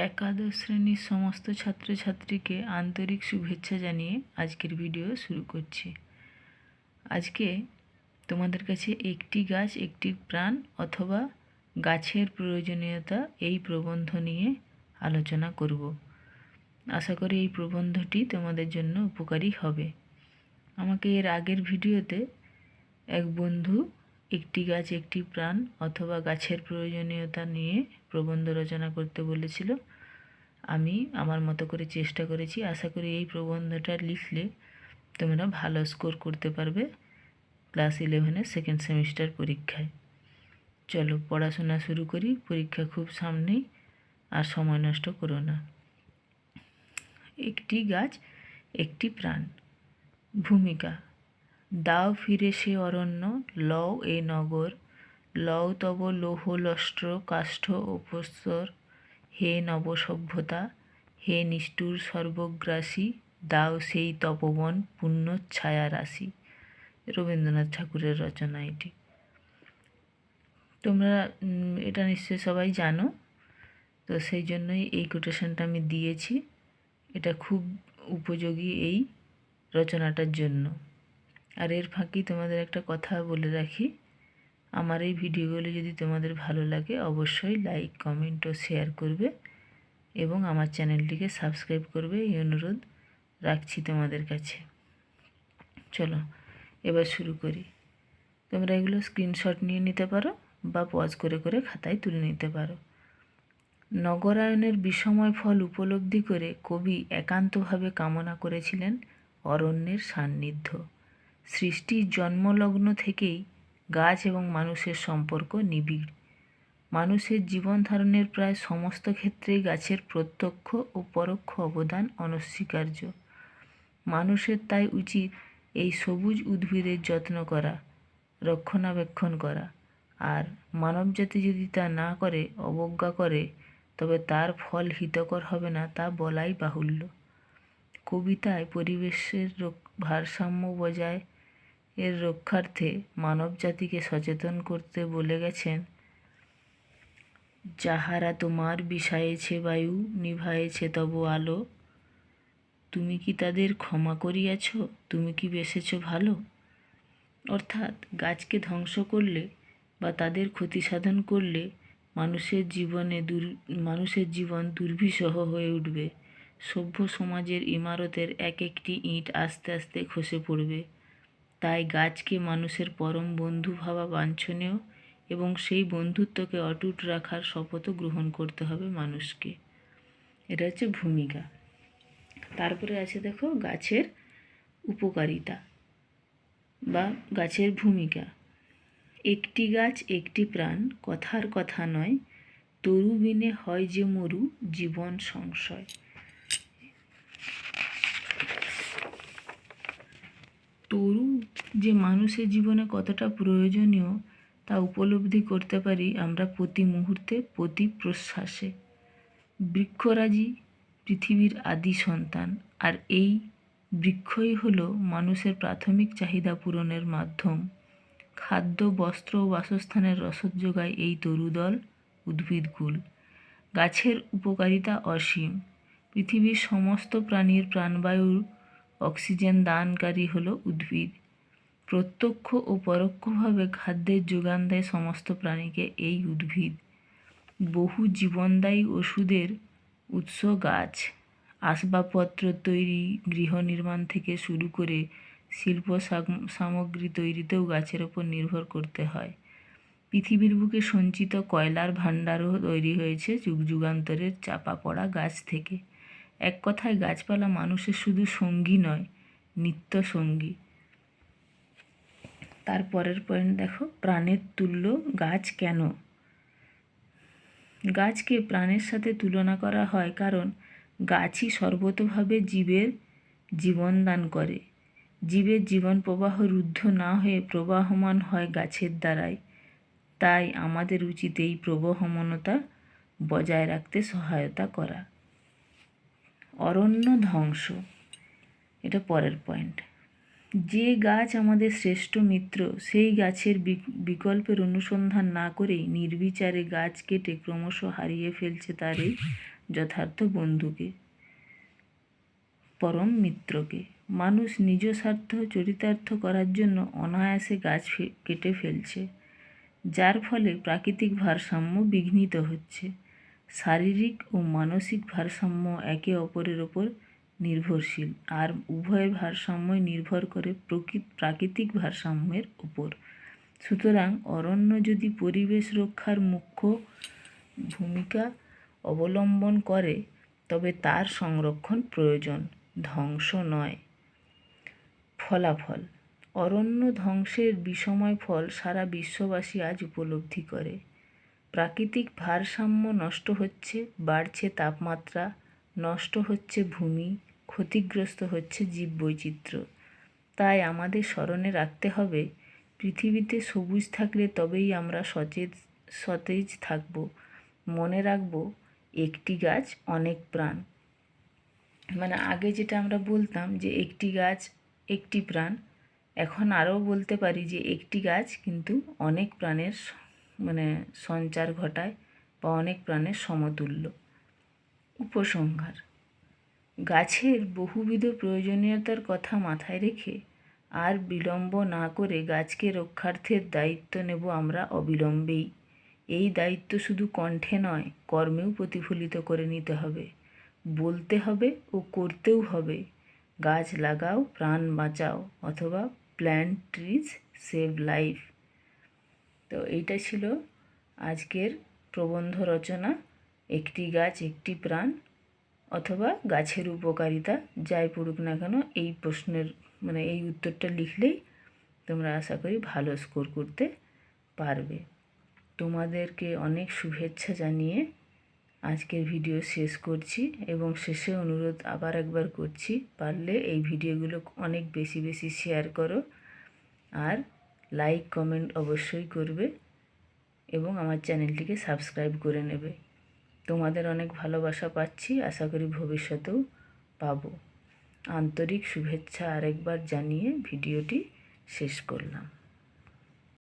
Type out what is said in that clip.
একাদশ শ্রেণির সমস্ত ছাত্রছাত্রীকে আন্তরিক শুভেচ্ছা জানিয়ে আজকের ভিডিও শুরু করছি। আজকে তোমাদের কাছে একটি গাছ, একটি প্রাণ অথবা গাছের প্রয়োজনীয়তা এই প্রবন্ধ নিয়ে আলোচনা করব। আশা করি এই প্রবন্ধটি তোমাদের জন্য উপকারী হবে। আমাকে এর আগের ভিডিওতে এক বন্ধু একটি গাছ, একটি প্রাণ অথবা গাছের প্রয়োজনীয়তা নিয়ে প্রবন্ধ রচনা করতে বলেছিল। আমি আমার মতো করে চেষ্টা করেছি। আশা করি এই প্রবন্ধটা লিখলে তোমরা ভালো স্কোর করতে পারবে ক্লাস ইলেভেনের সেকেন্ড সেমিস্টার পরীক্ষায়। চলো পড়াশোনা শুরু করি। পরীক্ষা খুব সামনেই আর সময় নষ্ট করো না। একটি গাছ, একটি প্রাণ, ভূমিকা। দাও ফিরে সে অরণ্য, লও এ নগর, লও তব লৌহ লষ্ট্র কাষ্ঠ উপস্তর হে নবসভ্যতা, হে নিষ্ঠুর সর্বগ্রাসী, দাও সেই তপবন পুণ্য ছায়া রাশি রবীন্দ্রনাথ ঠাকুরের রচনা এটি। তোমরা এটা নিশ্চয়ই সবাই জানো। তো সেই জন্যই এই কোটেশনটা আমি দিয়েছি। এটা খুব উপযোগী এই রচনাটার জন্য। আর এর ফাঁকি তোমাদের একটা কথা বলে রাখি। আমার এই ভিডিওগুলো যদি তোমাদের ভালো লাগে, অবশ্যই লাইক কমেন্ট ও শেয়ার করবে এবং আমার চ্যানেলটিকে সাবস্ক্রাইব করবে। এই অনুরোধ রাখছি তোমাদের কাছে। চলো, এবার শুরু করি। তোমরা এগুলো স্ক্রিনশট নিয়ে নিতে পারো বা পজ করে করে খাতায় তুলে নিতে পারো। নগরায়নের বিষময় ফল উপলব্ধি করে কবি একান্তভাবে কামনা করেছিলেন অরণ্যের সান্নিধ্য। সৃষ্টির জন্মলগ্ন থেকেই গাছ এবং মানুষের সম্পর্ক নিবিড়। মানুষের জীবন ধারণের প্রায় সমস্ত ক্ষেত্রেই গাছের প্রত্যক্ষ ও পরোক্ষ অবদান অনস্বীকার্য। মানুষের তাই উচিত এই সবুজ উদ্ভিদের যত্ন করা, রক্ষণাবেক্ষণ করা। আর মানবজাতি যদি তা না করে, অবজ্ঞা করে, তবে তার ফল হিতকর হবে না তা বলাই বাহুল্য। কবিতায় পরিবেশের ভারসাম্য বজায় এর রক্ষার্থে মানবজাতিকে সচেতন করতে বলে গেছেন, যাহারা তোমার বিষায়েছে বায়ু, নিভায়েছে তব আলো, তুমি কি তাদের ক্ষমা করিয়াছ? তুমি কি বেসেছ ভালো? অর্থাৎ গাছকে ধ্বংস করলে বা তাদের ক্ষতি সাধন করলে মানুষের জীবনে দুর, মানুষের জীবন দুর্বিষহ হয়ে উঠবে। সভ্য সমাজের ইমারতের এক একটি ইঁট আস্তে আস্তে খসে পড়বে। তাই গাছকে মানুষের পরম বন্ধু ভাবা বাঞ্ছনীয় এবং সেই বন্ধুত্বকে অটুট রাখার শপথও গ্রহণ করতে হবে মানুষকে। এটা হচ্ছে ভূমিকা। তারপরে আছে দেখো গাছের উপকারিতা বা গাছের ভূমিকা। একটি গাছ একটি প্রাণ, কথার কথা নয় তরু বিনে হয় যে মরু, জীবন সংশয়। তরু যে মানুষের জীবনে কতটা প্রয়োজনীয় তা উপলব্ধি করতে পারি আমরা প্রতি মুহূর্তে, প্রতি প্রশ্বাসে। বৃক্ষরাজি পৃথিবীর আদি সন্তান, আর এই বৃক্ষই হলো মানুষের প্রাথমিক চাহিদা পূরণের মাধ্যম। খাদ্য, বস্ত্র ও বাসস্থানের রসদ যোগায় এই তরুদল উদ্ভিদকুল গাছের উপকারিতা অসীম। পৃথিবীর সমস্ত প্রাণীর প্রাণবায়ুর অক্সিজেন দানকারী হলো উদ্ভিদ। প্রত্যক্ষ ও পরোক্ষভাবে খাদ্যের যোগান দেয় সমস্ত প্রাণীকে এই উদ্ভিদ। বহু জীবনদায়ী ওষুধের উৎস গাছ। আসবাবপত্র তৈরি, গৃহ নির্মাণ থেকে শুরু করে শিল্প সামগ্রী তৈরিতেও গাছের ওপর নির্ভর করতে হয়। পৃথিবীর বুকে সঞ্চিত কয়লার ভাণ্ডারও তৈরি হয়েছে যুগ যুগান্তরের চাপা পড়া গাছ থেকে। এক কথায় গাছপালা মানুষের শুধু সঙ্গী নয়, নিত্য সঙ্গী। তারপরের পয়েন্ট দেখো, প্রাণের তুল্য গাছ কেন? গাছকে প্রাণের সাথে তুলনা করা হয় কারণ গাছই সর্বতোভাবে জীবের জীবন দান করে। জীবের জীবন প্রবাহ রুদ্ধ না হয়ে প্রবাহমান হয় গাছের দ্বারাই। তাই আমাদের উচিত এই প্রবহমানতা বজায় রাখতে সহায়তা করা। অরণ্য ধ্বংস। এটা পরের পয়েন্ট যে গাছ আমাদের শ্রেষ্ঠ মিত্র, সেই গাছের বিক- বিকল্পের অনুসন্ধান না করেই নির্বিচারে গাছ কেটে ক্রমশ হারিয়ে ফেলছে তার এই যথার্থ বন্ধুকে, পরম মিত্রকে। মানুষ নিজ স্বার্থ চরিতার্থ করার জন্য অনায়াসে গাছ কেটে ফেলছে, যার ফলে প্রাকৃতিক ভারসাম্য বিঘ্নিত হচ্ছে। শারীরিক ও মানসিক ভারসাম্য একে অপরের ওপর নির্ভরশীল আর উভয় ভারসাম্যই নির্ভর করে প্রকৃত প্রাকৃতিক ভারসাম্যের উপর সুতরাং অরণ্য যদি পরিবেশ রক্ষার মুখ্য ভূমিকা অবলম্বন করে, তবে তার সংরক্ষণ প্রয়োজন, ধ্বংস নয়। ফলাফল, অরণ্য ধ্বংসের বিষময় ফল সারা বিশ্ববাসী আজ উপলব্ধি করে। প্রাকৃতিক ভারসাম্য নষ্ট হচ্ছে, বাড়ছে তাপমাত্রা, নষ্ট হচ্ছে ভূমি, ক্ষতিগ্রস্ত হচ্ছে জীববৈচিত্র্য। তাই আমাদের স্মরণে রাখতে হবে, পৃথিবীতে সবুজ থাকলে তবেই আমরা সচেত, সতেজ থাকব। মনে রাখব, একটি গাছ অনেক প্রাণ। মানে আগে যেটা আমরা বলতাম যে একটি গাছ একটি প্রাণ, এখন আরও বলতে পারি যে একটি গাছ কিন্তু অনেক প্রাণের মানে সঞ্চার ঘটায় বা অনেক প্রাণের সমতুল্য। উপসংহার। গাছের বহুবিধ প্রয়োজনীয়তার কথা মাথায় রেখে আর বিলম্ব না করে গাছকে রক্ষার্থের দায়িত্ব নেব আমরা অবিলম্বেই। এই দায়িত্ব শুধু কণ্ঠে নয়, কর্মেও প্রতিফলিত করে নিতে হবে। বলতে হবে ও করতেও হবে। গাছ লাগাও, প্রাণ বাঁচাও, অথবা প্ল্যান্ট ট্রিজ সেভ লাইফ। তো এইটা ছিল আজকের প্রবন্ধ রচনা। একটি গাছ, একটি প্রাণ অথবা গাছের উপকারিতা, যাই পড়ুক না কেন, এই প্রশ্নের মানে এই উত্তরটা লিখলেই তোমরা আশা করি ভালো স্কোর করতে পারবে। তোমাদেরকে অনেক শুভেচ্ছা জানিয়ে আজকের ভিডিও শেষ করছি এবং শেষে অনুরোধ আবার একবার করছি, পারলে এই ভিডিওগুলো অনেক বেশি বেশি শেয়ার করো। আর লাইক কমেন্ট অবশ্যই করবে এবং আমার চ্যানেলটিকে সাবস্ক্রাইব করে নেবে। তোমাদের অনেক ভালোবাসা পাচ্ছি, আশা করি ভবিষ্যতেও পাবো। আন্তরিক শুভেচ্ছা আরেকবার জানিয়ে ভিডিওটি শেষ করলাম।